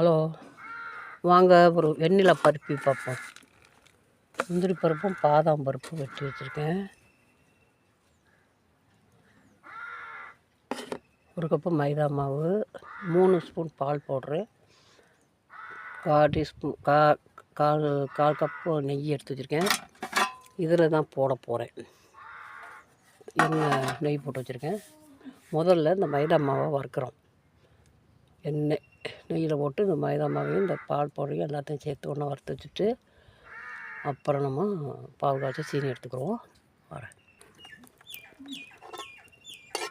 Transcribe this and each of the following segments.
Hello. வாங்க ஒரு வெண்ணிலா பருப்பி பார்ப்போம். முந்திரி பருப்பும் பாதாம் பருப்பும் வெட்டி வச்சுருக்கேன். ஒரு கப்பு மைதா மாவு மூணு ஸ்பூன் பால் பவுட்ரு கால் டீஸ்பூன் கா கால் கால் கப்பு நெய் எடுத்து வச்சுருக்கேன். இதில் தான் போட போகிறேன் எண்ணெய் நெய் போட்டு வச்சுருக்கேன். முதல்ல இந்த மைதா மாவை வறுக்கிறோம். எண்ணெய் நெய்யில் போட்டு இந்த மைதா மாவையும் இந்த பால் பவுடையும் எல்லாத்தையும் சேர்த்து ஒன்றா வறுத்து வச்சுட்டு அப்புறம் நம்ம பாவு காய்ச்சி சீனி எடுத்துக்கிறோம். வரேன்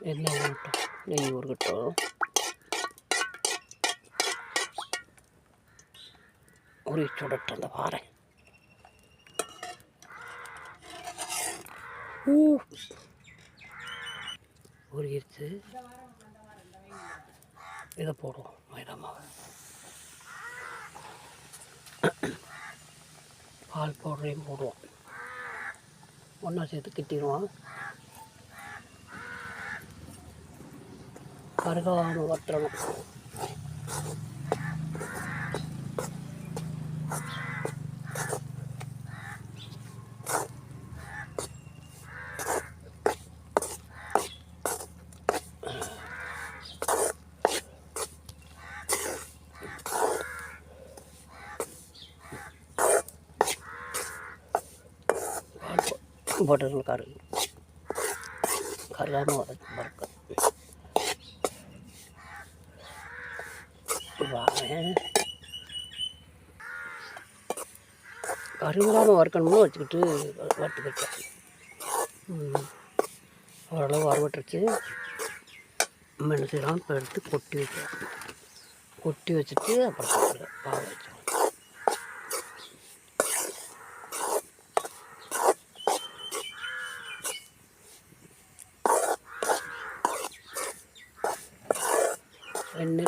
எண்ணெய் ஊறட்டும். நெய் ஊறட்டும். உரி சுடட்டு அந்த வாரேன் ஊ. உருகிருச்சு இதை போடுவோம் மைதா மாவு பால் பவுடரையும் போடுவோம். ஒன்றா சேர்த்து கிட்டிடுவோம். கருகாமல் வற்றணும் போட்டு கரு கருகாமல் வர வறுக்க வாரேன் வறுக்கணும்னு வச்சுக்கிட்டு வறுத்துக்கிட்டேன் ஓரளவு வறுவட்டுருச்சு நம்ம என்ன செய்யலாம் இப்போ எடுத்து கொட்டி வைக்கிறேன். கொட்டி வச்சுட்டு அப்புறம் பால் வச்சு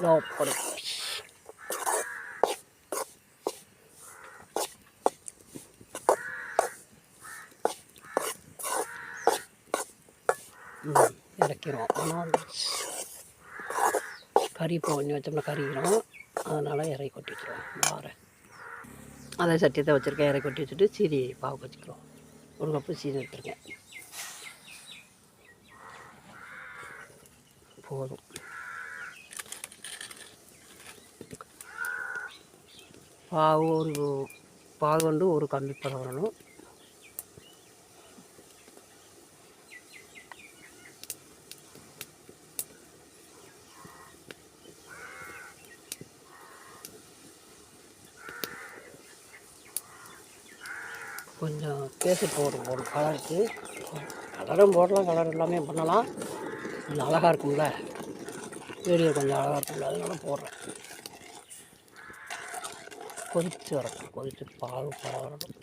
வச்சோம் வெண்ணிலா பருப்பு ம், இறக்கிறோம் ஆனால் கறி கொஞ்சம் வச்சோம்னா கறிக்கிறோம் அதனால் இறக்கி கொட்டி வச்சுருவோம் வாரேன் அதை சட்டியத்தை வச்சுருக்கேன் இறக்கி கொட்டி வச்சுட்டு சீனி பாவு வச்சுக்கிறோம் ஒரு கப்பு சீனி எடுத்துருக்கேன் போதும் பாவு ஒரு பாகு வந்து ஒரு கம்பி பதம் வரணும். கொஞ்சம் பேசி போடும் ஒரு கலருக்கு கலரும் போடலாம் கலர் எல்லாமே பண்ணலாம். கொஞ்சம் அழகாக இருக்கும்ல. வீடியோ கொஞ்சம் அழகாக இருக்கும்ல அதனால போடுறேன். கொதித்து வரட்டும் கொதித்து பால் பால் வரணும்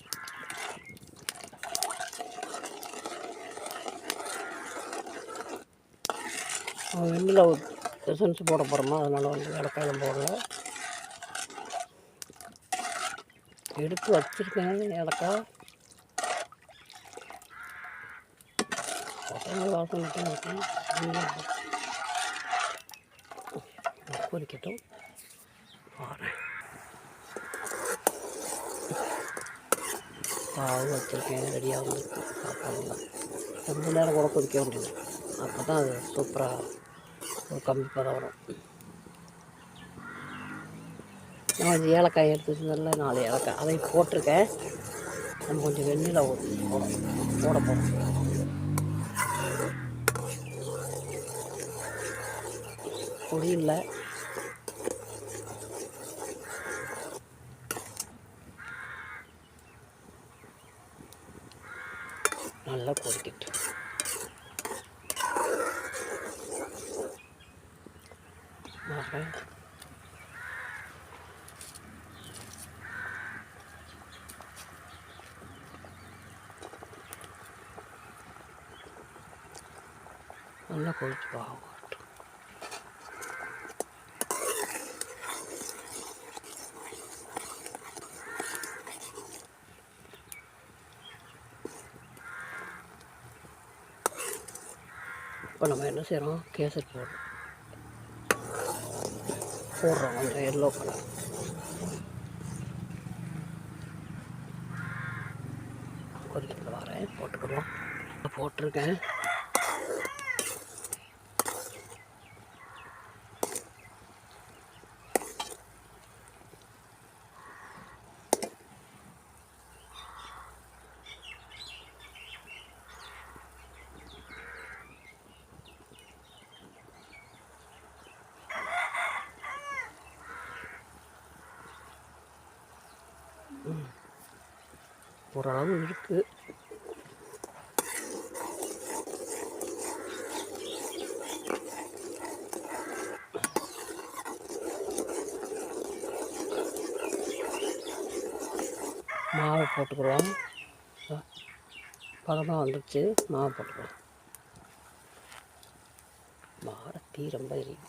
வெண்ணில் எசன்ஸ் போட போகிறோமா அதனால் வந்து இடக்காயம் போடல எடுத்து வச்சுருக்கேன் ஏலக்காய் பசங்க வாசம் மட்டும் இருக்கும் பொரிக்கட்டும் பாருங்க பாவு வச்சுருக்கேன் ரெடியாக வந்துருக்கு சாப்பாடுலாம் கொஞ்ச நேரம் கூட கொதிக்க வேண்டியது அப்போ தான் அது சூப்பராக ஒரு கம்மி பதம் வரும். நான் கொஞ்சம் ஏலக்காய் எடுத்து வச்சதில்ல நாலு ஏலக்காய் அதை போட்டிருக்கேன். நம்ம கொஞ்சம் வெண்ணில போட போட போகிறோம் பொடி இல்லை. நல்லா கொதிக்கிட்டு நல்லா கொதிச்சு பாகும் இப்போ நம்ம என்ன செய்கிறோம் கேசரி போடுறோம். போடுறோம். கொஞ்சம் எல்லோ கலர் கொதிக்கிட்டு வரேன் போட்டுக்கிறோம் போட்டிருக்கேன். ஓரளவு இருக்குது மாவு போட்டுக்கிறோம் பதமாக வந்துடுச்சு மாவு போட்டுக்கிறோம் வார தீ ரொம்ப எரியுது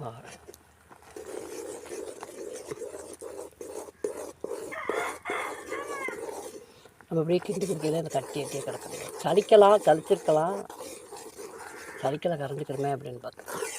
வார நம்ம அப்படியே கிண்டி குடிக்கையில் அந்த கட்டி கட்டியே கிடக்குது சலிக்கலாம் சலிச்சிருக்கலாம் சலிக்கலை கரைஞ்சிக்கிறோமே அப்படின்னு பார்த்தேன்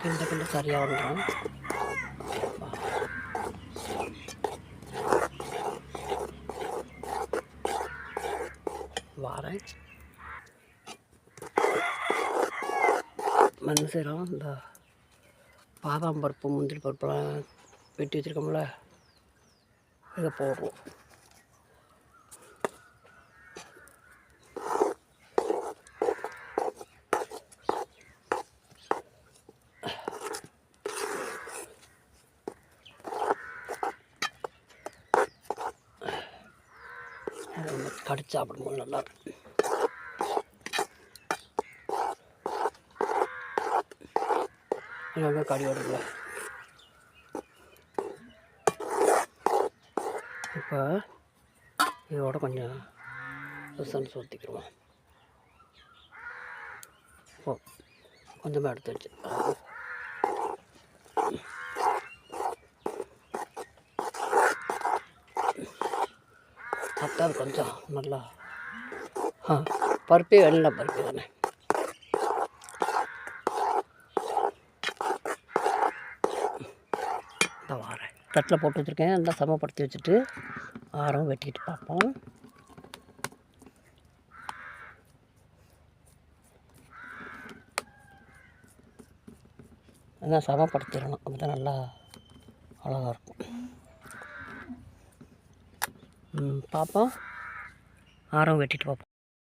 கிண்ட கிண்ட சரியாக வந்துடும் வாரேன். மண் சீரம் இந்த பாதாம் பருப்பு முந்திரி பருப்புலாம் வெட்டி வச்சுருக்கோம்ல இதை போடுறோம் அதை நம்ம கடிச்சு சாப்பிடும்போது நல்லா இருக்கும் அங்கே கறி இப்போ இதோட கொஞ்சம் எசன்ஸ் ஊற்றிக்கிடுவோம் ஓ கொஞ்சமாக எடுத்து வச்சு சாப்பிட்டா அது கொஞ்சம் நல்லா ஆ பருப்பே வெள்ளை பருப்பு தானே? இந்த வாரேன் தட்டில் போட்டு வச்சுருக்கேன். நல்லா சமப்படுத்தி வச்சுட்டு ஆரம் வெட்டிட்டு பார்ப்போம். அதான் சமப்படுத்திடணும். அப்போ தான் நல்லா அழகாக இருக்கும். பார்ப்போம் ஆரம் வெட்டிட்டு பார்ப்போம்